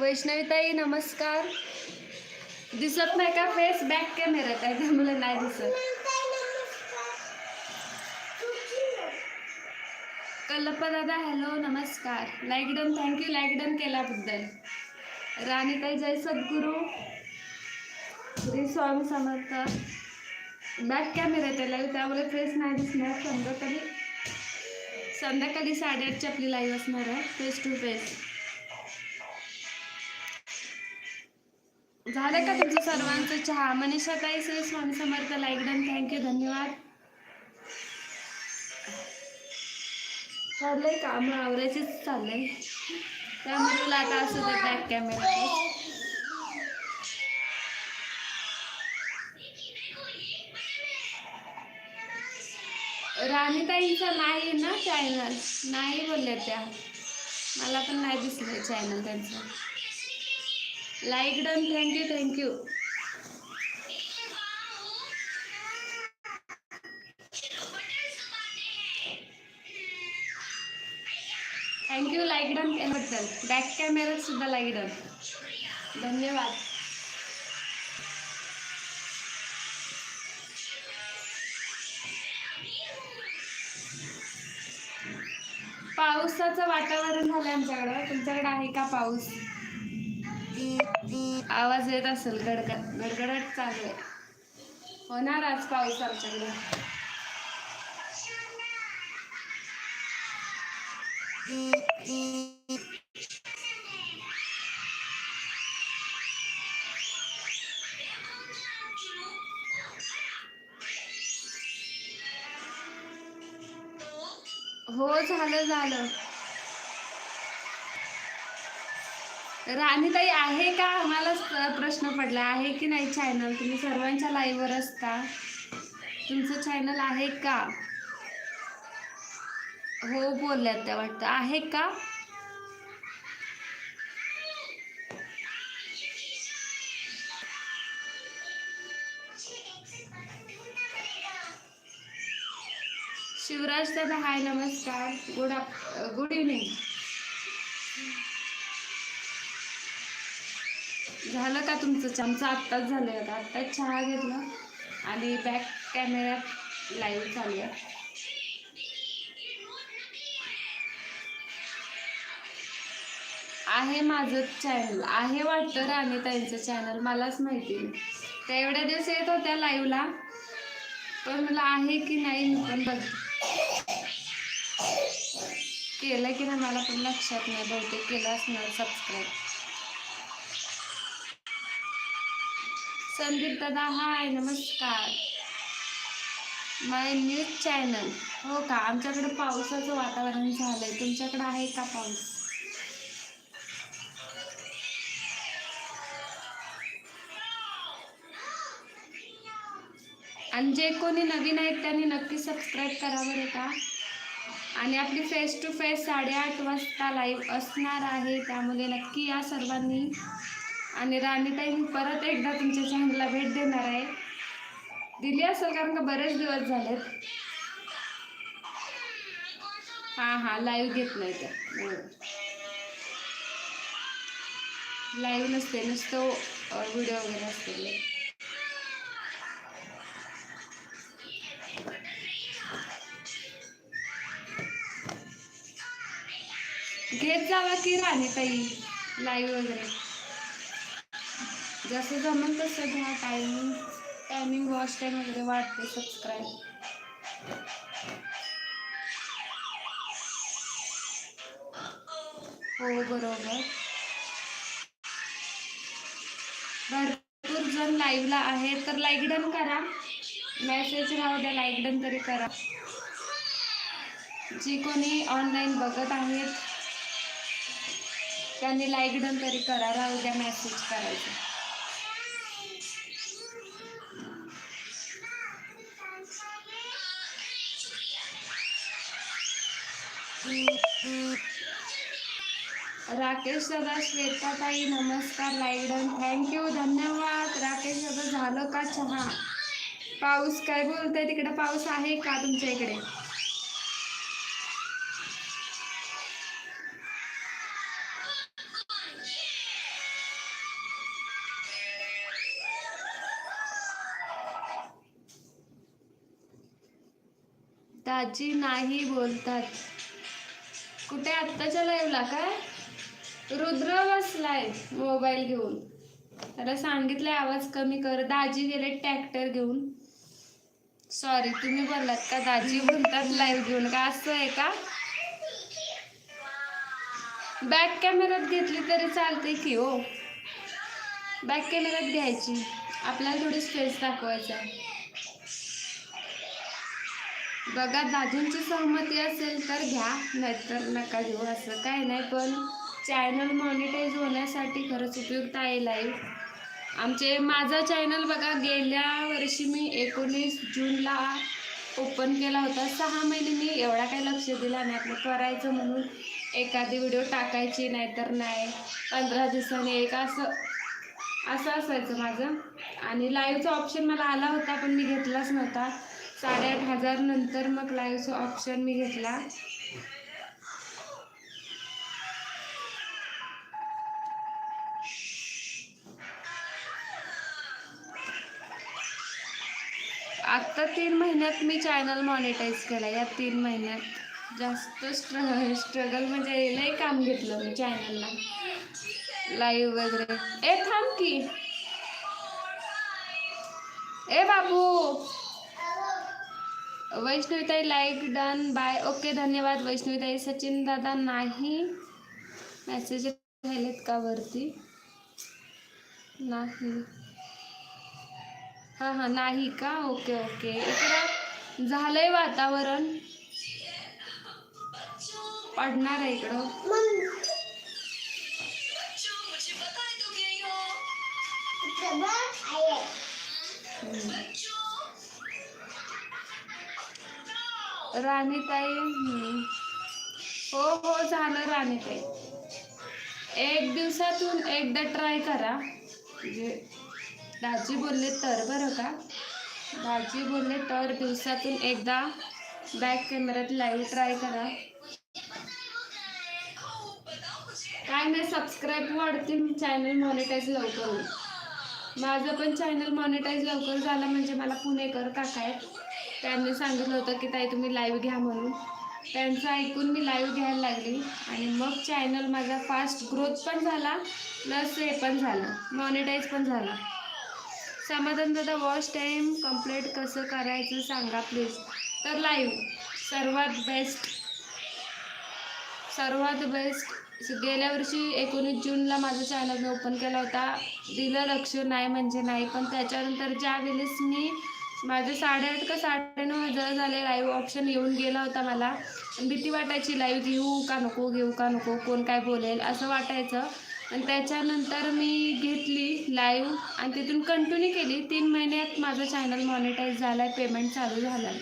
वैष्णवीताई नमस्कार. दिसत नाही का फेस बॅक कॅमेऱ्यात आहे त्यामुळे नाही दिसत. कल्लप्पा दादा हॅलो नमस्कार like done thank you like done केल्याबद्दल. राणीताई जय सद्गुरू. श्री स्वामी समर्थ. बॅक कॅमेरा आहे त्यामुळे फेस नाही दिसणार. संध्याकाळी संध्याकाळी साडेआठची आपली लाईव्ह असणार आहे फेस टू फेस झालं का तुमचं सर्वांचं चहा? मनीषा ताई Shri Swami Samarth like done thank you धन्यवाद. चाललंय काम आवरायचेच चाललंय. त्यामुळे तुला आता असं दे बॅक कॅमेरा राणीताईंचा नाही ना चॅनल नाही बोलल्या त्या. मला पण नाही दिसलं चॅनल त्यांचं. Like done thank you thank you thank you like done केल्याबद्दल बॅक कॅमेऱ्यात सुद्धा लाईक डन धन्यवाद. पावसाचं वातावरण झालं आमच्याकडं. तुमच्याकडे आहे का पाऊस? आवाज येत असेल गडगड गडगडट चालू आहे. होणार आज पाऊस आमच्याकडे? हो झालं झालं. राणीताई आहे का? आम्हाला प्रश्न पडला. आहे की नाही चॅनल तुम्ही सर्वांच्या लाईव्हवर असता. तुमचं चॅनल आहे का? हो बोलल्यात त्या वाटतं. आहे का? शिवराज दादा हाय नमस्कार. गुड गुड इव्हनिंग झालं का तुमचं चमचा आत्ताच झालं आता. आत्ताच चहा घेतला आणि बॅक कॅमेऱ्यात लाईव्ह चालू आहे. आहे माझं चॅनल आहे वाटतं राणीताईंचं चॅनल मलाच माहिती नाही त्या एवढ्या दिवस येत होत्या लाईव्हला पण मला आहे की नाही मी पण बघ केलं की नाही मला पण लक्षात नाही. बहुतेक केलं असणार. सबस्क्राईब संदीप दादा हाय नमस्कार. माय न्यूज चॅनल हो का? आमच्याकडे पावसाचं वातावरण झालंय. तुमच्याकडे आहे का पाऊस? आणि जे कोणी नवीन आहेत त्यांनी नक्की सबस्क्राईब करा बरं का. आणि आपली फेस टू फेस साडेआठ वाजता लाईव्ह असणार आहे. त्यामुळे नक्की या सर्वांनी आणि राणीताई मी परत एकदा तुमच्या चॅनलला भेट देणार आहे. दिली असेल कारण का बरेच दिवस झालेत. हां हां लाईव्ह घेत नाही तर लाईव्ह नसते नुसतं व्हिडिओ वगैरे असते घेत जावा की राणीताई लाईव्ह वगैरे? जसं जमेल तसं घ्या. टायमिंग टायमिंग वॉच टाईम वगैरे वाढते सबस्क्राईब हो बरोबर. भरपूर जण लाईव्हला आहे तर लाईक डन करा. मेसेज राहू द्या लाईक डन तरी करा. जी कोणी ऑनलाईन बघत आहेत त्यांनी लाईक डन तरी करा राहू द्या मेसेज करायचं. राकेश दादा श्वेता ताई नमस्कार लाईडन थँक्यू धन्यवाद. राकेश दादा झालं का चहा? पाऊस काय बोलतंय? तिकडे पाऊस आहे का तुमच्या इकडे? दाजी नाही बोलतात. कुठे आत्ताच्या लाईव्हला काय? रुद्र बसलाय मोबाईल घेऊन. त्याला सांगितलंय आवाज कमी कर. दाजी गेले ट्रॅक्टर घेऊन. सॉरी तुम्ही बोललात का? दाजी म्हणतात लाईव्ह घेऊन. का असं आहे का? बॅक कॅमेऱ्यात घेतली तरी चालते की हो. बॅक कॅमेऱ्यात घ्यायची. आपल्याला थोडी स्पेस दाखवायचा बघा दाजींची सहमती असेल तर घ्या नाहीतर नका घेऊ. असं काय नाही पण चॅनल मॉनिटाईज होण्यासाठी खरंच उपयुक्त आहे लाईव्ह आमचे माझा चॅनल बघा गेल्या वर्षी मी एकोणीस जूनला ओपन केला होता. सहा महिने मी एवढा काही लक्ष दिला नाही. आपलं करायचं म्हणून एखादी व्हिडिओ टाकायची नाहीतर नाही. पंधरा दिवसांनी एक असं असं असायचं माझं. आणि लाईव्हचा ऑप्शन मला आला होता पण मी घेतलाच नव्हता. साडेआठ हजार नंतर मग लाईव्हचा ऑप्शन मी घेतला. आत्ता तीन महिन्यात मी चॅनल मॉनिटाईज केला. या तीन महिन्यात जास्त स्ट्र स्ट्रगल म्हणजे लई काम घेतलं मी चॅनलला लाईव्ह वगैरे. ए थांब की. ए बाबू. वैष्णवीताई लाईक डन बाय ओके धन्यवाद. वैष्णवीताई सचिन दादा नाही. मेसेज राहिलेत का वरती? नाही. हां हां नाही का? Okay okay. इकडं झालंय वातावरण. पडणार आहे इकडं. राणीताई हो हो झालं राणीताई. एक दिवसातून एकदा ट्राय करा. म्हणजे दाजी बोलले तर बरं का? दाजी बोलले तर दिवसातून एकदा बॅक कॅमेऱ्यात लाईव्ह ट्राय करा. काय नाही सबस्क्राईब वाढतील चॅनल मॉनिटाईज लवकर. माझं पण चॅनल मॉनिटाईज लवकर झालं म्हणजे मला पुणेकर काका आहेत. त्यांनी सांगितलं होतं की ताई तुम्ही लाईव्ह घ्या म्हणून. त्यांचं ऐकून मी लाईव्ह घ्यायला लागली आणि मग चॅनल माझा फास्ट ग्रोथ पण झाला प्लस हे पण झालं मॉनिटाईज पण झाला. समाधान दादा वॉच टाईम कंप्लीट कसं करायचं सांगा प्लीज तर लाईव्ह सर्वात बेस्ट सर्वात बेस्ट गेल्या वर्षी एकोणीस जूनला माझं चॅनल मी ओपन केला होता. दिलं लक्ष नाही म्हणजे नाही. पण त्याच्यानंतर ज्या वेळेस मी माझे साडेआठ का साडेनऊ हजार झाले लाईव्ह ऑप्शन येऊन गेला होता मला. भीती वाटायची लाईव्ह घेऊ का नको घेऊ का नको कोण काय बोलेल असं वाटायचं. आणि त्याच्यानंतर मी घेतली लाईव्ह आणि तिथून कंटिन्यू केली. तीन महिन्यात माझं चॅनल मॉनिटाईज झालं आहे पेमेंट चालू झालं आहे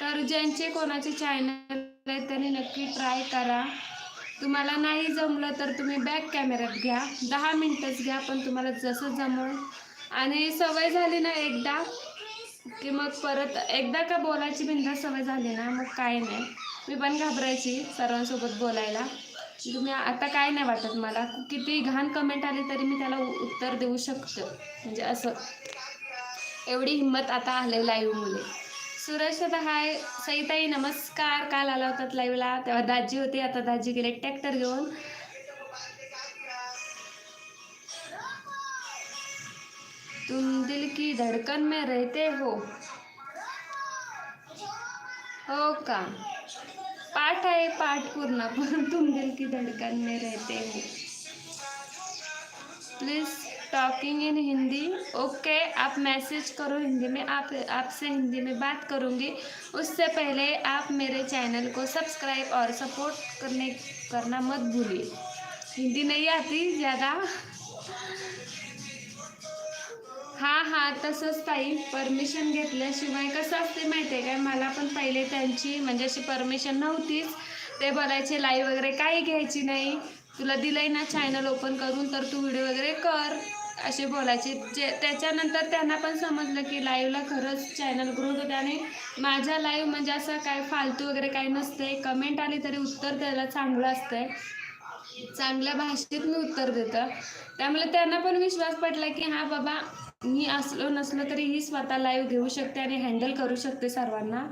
तर ज्यांचे कोणाचे चॅनल आहेत त्यांनी नक्की ट्राय करा. तुम्हाला नाही जमलं तर तुम्ही बॅक कॅमेऱ्यात घ्या. दहा मिनटंच घ्या पण तुम्हाला जसं जमल. आणि सवय झाली ना एकदा की मग परत एकदा का बोलायची बिंदा सवय झाली ना मग काय नाही. मी पण घाबरायची सर्वांसोबत बोलायला. तुम्ही आता काय नाही वाटत मला. किती घाण कमेंट आली तरी मी त्याला उत्तर देऊ शकतो. म्हणजे असं. एवढी हिंमत आता आले लाईव्हमुळे सुरेश दादा हाय. सईताई नमस्कार. काल आला होतात लाईव्हला तेव्हा दाजी होती. आता दाजी गेले ट्रॅक्टर घेऊन. तुम दिल की धडकन में रहते हो. हो का? पाठ आहे, पाठ पूर्ण, पण तुम दिल की धड़कन में रहते हो. Please talking in Hindi okay आप मैसेज करो हिंदी में, आप, आपसे हिंदी में बात करूँगी। उससे पहले आप मेरे चैनल को सब्सक्राइब और सपोर्ट करने, करना मत भूलिए। हिंदी नहीं आती, ज़्यादा। हां हां तसंच ताई. परमिशन घेतल्याशिवाय कसं असते माहिती आहे काय? मला पण पहिले त्यांची म्हणजे अशी परमिशन नव्हतीच. ते बोलायचे लाईव्ह वगैरे काही घ्यायची नाही. तुला दिलंय ना चॅनल ओपन करून तर तू व्हिडिओ वगैरे कर. असे बोलायचे. जे त्याच्यानंतर त्यांना पण समजलं की लाईव्हला खरंच चॅनल ग्रोथ होते आणि माझ्या लाईव्ह म्हणजे असं काय फालतू वगैरे काही नसते कमेंट आली तरी उत्तर द्यायला चांगलं असतंय. चांगल्या भाषेत मी उत्तर देतं. त्यामुळे त्यांना पण विश्वास पडला की हा बाबा मी असलो नसलो तरी ही स्वतः लाईव्ह घेऊ शकते आणि हँडल करू शकते सर्वांना.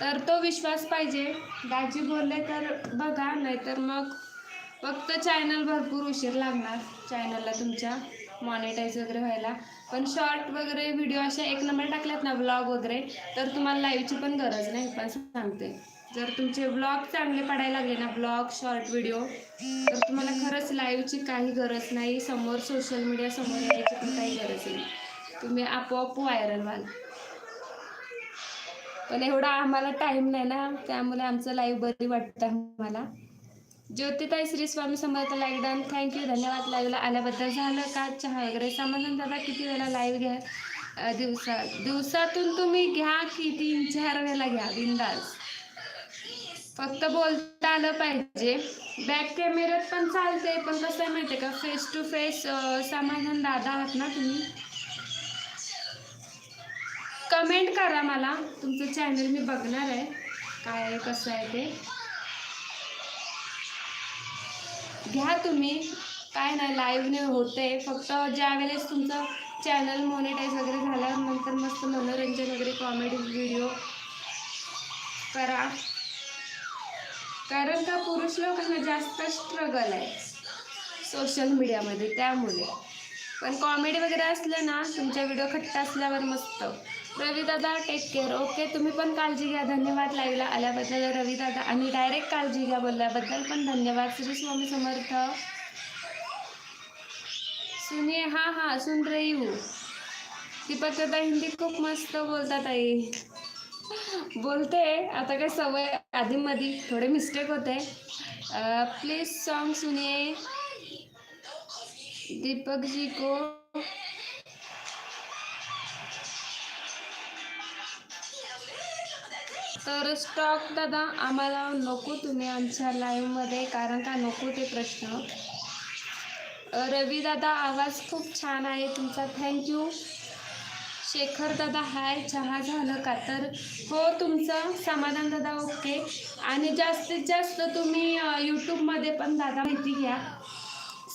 तर तो विश्वास पाहिजे. दाजी बोलले तर बघा नाहीतर मग फक्त चॅनल भरपूर उशीर लागणार चॅनलला तुमच्या मॉनिटाईज वगैरे व्हायला. पण शॉर्ट वगैरे व्हिडिओ अशा एक नंबर टाकल्यात ना ब्लॉग वगैरे तर तुम्हाला लाईव्हची पण गरज नाही पण सांगते. जर तुमचे ब्लॉग चांगले पडायला लागले ना ब्लॉग शॉर्ट व्हिडिओ तर तुम्हाला खरंच लाईव्हची काही गरज नाही. समोर सोशल मीडिया समोर यायची पण काही गरज नाही. तुम्ही आपोआप व्हायरल व्हाल. पण एवढा आम्हाला टाईम नाही ना त्यामुळे आमचं लाईव्ह बरी वाटतं आम्हाला. ज्योतिताई Shri Swami Samarth live done thank you धन्यवाद. लाईव्हला आल्याबद्दल झालं का? चहा वगैरे? समजून दादा किती वेळा लाईव्ह घ्या? दिवसा दिवसातून तुम्ही घ्या किती तीन चार वेळेला घ्या? बिंदास. फक्त बोलता आलं पाहिजे. बॅक कॅमेऱ्यात पण चालते पण कसं आहे माहिती आहे का फेस टू फेस समाधान दादा आहात ना तुम्ही? कमेंट करा मला. तुमचं चॅनल मी बघणार आहे. काय आहे कसं आहे ते. घ्या तुम्ही. काय नाही लाईव्हने होते फक्त ज्या वेळेस तुमचं चॅनल मॉनिटाईज वगैरे झाल्यावर नंतर मस्त मनोरंजन वगैरे कॉमेडी व्हिडिओ करा. कारण का पुरुष लोकांना जास्त स्ट्रगल आहे सोशल मीडियामध्ये त्यामुळे. पण कॉमेडी वगैरे असलं ना तुमच्या व्हिडिओ खट्ट असल्यावर मस्त. रवी दादा टेक केअर ओके तुम्ही पण काळजी घ्या. धन्यवाद लाईव्हला आल्याबद्दल. रवी दादा आणि डायरेक्ट काळजी घ्या बोलल्याबद्दल पण धन्यवाद. श्री स्वामी समर्थ. सुनी हां हां सुन रही हूँ. दीपक दादा हिंदी खूप मस्त बोलतात आई. बोलते. आता काय सवय आधी मधी थोडे मिस्टेक होते. प्लीज सॉन्ग सुनिए दीपक जी को तर स्टॉक दादा आम्हाला नको तुम्ही आमच्या लाईव्हमध्ये कारण का नको ते प्रश्न. रवी दादा आवाज खूप छान आहे तुमचा. थँक्यू शेखर दादा हाय. चहा झालं का? तर हो तुमचं समाधान दादा ओके. आणि जास्तीत जास्त तुम्ही यूट्यूबमध्ये पण दादा माहिती घ्या.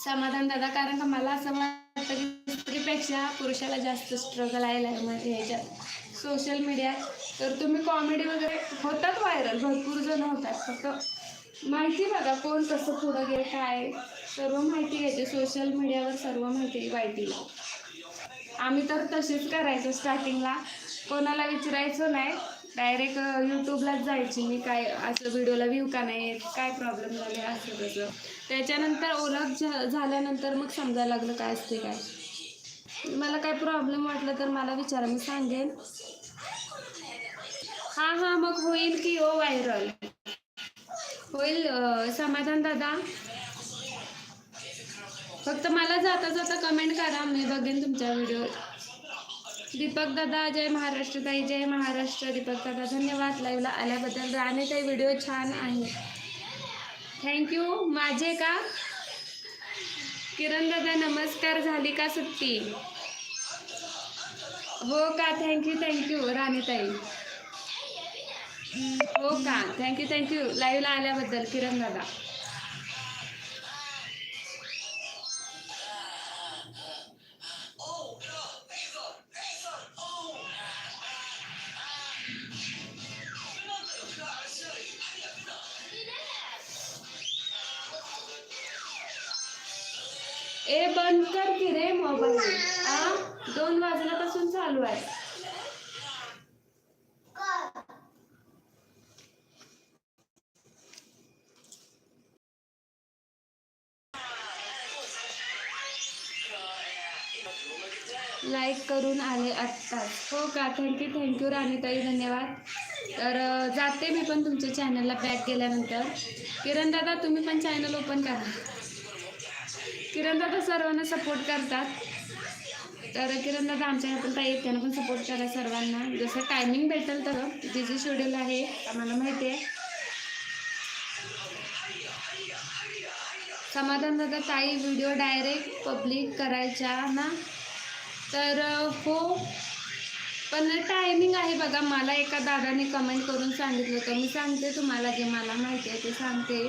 समाधान दादा कारण का मला असं वाटतं की स्त्रीपेक्षा पुरुषाला जास्त स्ट्रगल आहे लाईफमध्ये ह्याच्यात सोशल मीडियात तर तुम्ही कॉमेडी वगैरे होतात व्हायरल भरपूर जण होतात. फक्त माहिती बघा कोण कसं पुढं घे काय? सर्व माहिती घ्यायची. सोशल मीडियावर सर्व माहिती वाईटीला. आम्ही तर तसेच करायचो स्टार्टिंगला. कोणाला विचारायचो नाही. डायरेक्ट यूट्यूबलाच जायची मी काय असं व्हिडिओला व्ह्यू का नाही येत काय प्रॉब्लेम झाले असं तसं. त्याच्यानंतर ओळख झा झाल्यानंतर मग समजायला लागलं काय असते काय. मला काय प्रॉब्लेम वाटलं तर मला विचारा मी सांगेन. हां हां मग होईल की हो, ओ व्हायरल होईल समाधान दादा. फक्त मला जाता जाता कमेंट करा मी बघेन तुमच्या व्हिडिओ दीपक दादा जय महाराष्ट्र ताई जय महाराष्ट्र. दीपक दादा धन्यवाद. लाईव्हला आल्याबद्दल राणे ताई व्हिडिओ छान आहे. थँक्यू माझे का? किरण दादा नमस्कार. झाली का सुट्टी? हो का? थँक्यू थँक्यू राणीताई. हो का? थँक्यू थँक्यू लाईव्हला आल्याबद्दल किरण दादा. ए बंद कर की रे मोबाईल. आ दोन वाजल्यापासून चालू आहे. लाईक करून आले आत्ताच हो का? थँक्यू थँक्यू राणीताई धन्यवाद. तर जाते मी पण तुमच्या चॅनलला बॅक केल्यानंतर किरण दादा तुम्ही पण चॅनल ओपन करा. किरण दादा सर्वांना सपोर्ट करतात. तर किरण दादा आमच्या हातून ताई आहेत, त्यांना पण सपोर्ट करा सर्वांना. जसं टायमिंग भेटेल तर बिझी शेड्यूल आहे. आम्हाला माहिती आहे समाधान दादा ताई व्हिडिओ डायरेक्ट पब्लिक करायच्या ना? तर हो. पण टायमिंग आहे बघा. मला एका दादाने कमेंट करून सांगितलं होतं. मी सांगते तुम्हाला जे मला माहिती आहे ते सांगते.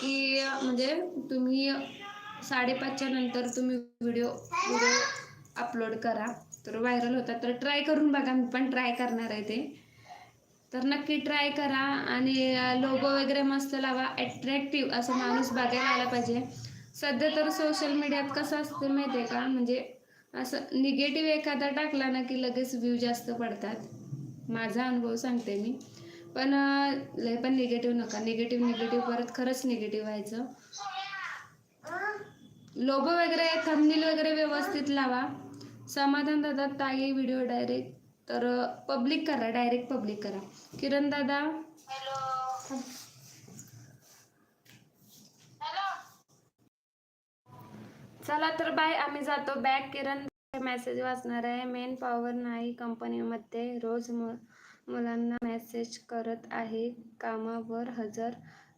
की म्हणजे तुम्ही साडेपाचच्या नंतर तुम्ही व्हिडिओ व्हिडिओ अपलोड करा. तर व्हायरल होतात. तर ट्राय करून बघा. मी पण ट्राय करणार आहे ते. तर नक्की ट्राय करा आणि लोगो वगैरे मस्त लावा. अट्रॅक्टिव्ह असं माणूस बघायला आला पाहिजे. सध्या तर सोशल मीडियात कसं असतं माहिती आहे का? म्हणजे असं निगेटिव्ह एखादा टाकला ना की लगेच व्ह्यू जास्त पडतात. माझा अनुभव सांगते मी. पण लय पण निगेटिव्ह नका. निगेटिव्ह निगेटिव्ह परत खरंच निगेटिव्ह व्हायचं. लोगो वगैरे थंबनेल वगैरे व्यवस्थित लावा. समाधान दादा ताई व्हिडिओ डायरेक्ट तर पब्लिक करा डायरेक्ट पब्लिक करा. किरण दादा? चला तर बाय आम्ही जातो बॅक. किरण मेसेज वाचणार आहे. मेन पॉवर नाही कंपनीमध्ये रोज मु मुलांना मेसेज करत आहे. कामावर हजर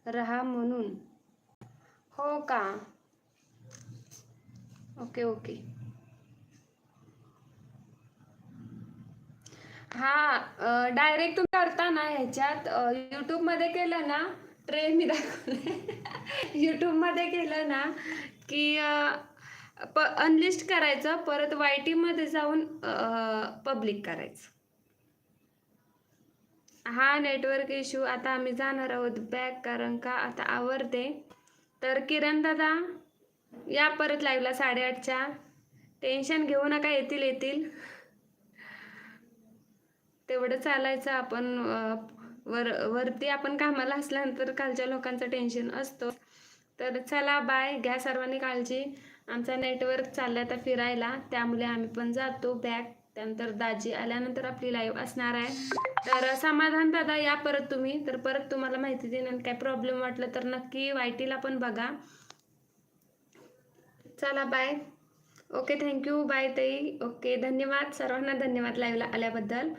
राहा म्हणून. हो का? Okay okay. हा डायरेक्ट तुम्ही करता ना ह्याच्यात. यूट्यूबमध्ये केलं ना ट्रेन मी दाखवले यूट्यूबमध्ये केलं ना की प अनलिस्ट करायचं परत वाय टीमध्ये जाऊन पब्लिक करायचं. हा नेटवर्क इश्यू आता आम्ही जाणार आहोत बॅक कारण का आता आवरते. तर किरण दादा या परत लाईव्हला साडेआठच्या. टेन्शन घेऊ नका येतील येतील. तेवढं चालायचं आपण वर वरती आपण कामाला असल्यानंतर खालच्या लोकांचं टेन्शन असतं. तर चला बाय घ्या सर्वांनी काळजी. आमचा नेटवर्क चालला आता फिरायला. त्यामुळे आम्ही पण जातो बॅग त्यानंतर दाजी आल्यानंतर आपली लाईव्ह असणार आहे. तर समाधान दादा या परत तुम्ही. तर परत तुम्हाला माहिती देणार काय प्रॉब्लेम वाटलं तर नक्की वाय टीला पण बघा. चला bye okay thank you bye ताई. ओके धन्यवाद. सर्वांना धन्यवाद लाईव्हला आल्याबद्दल.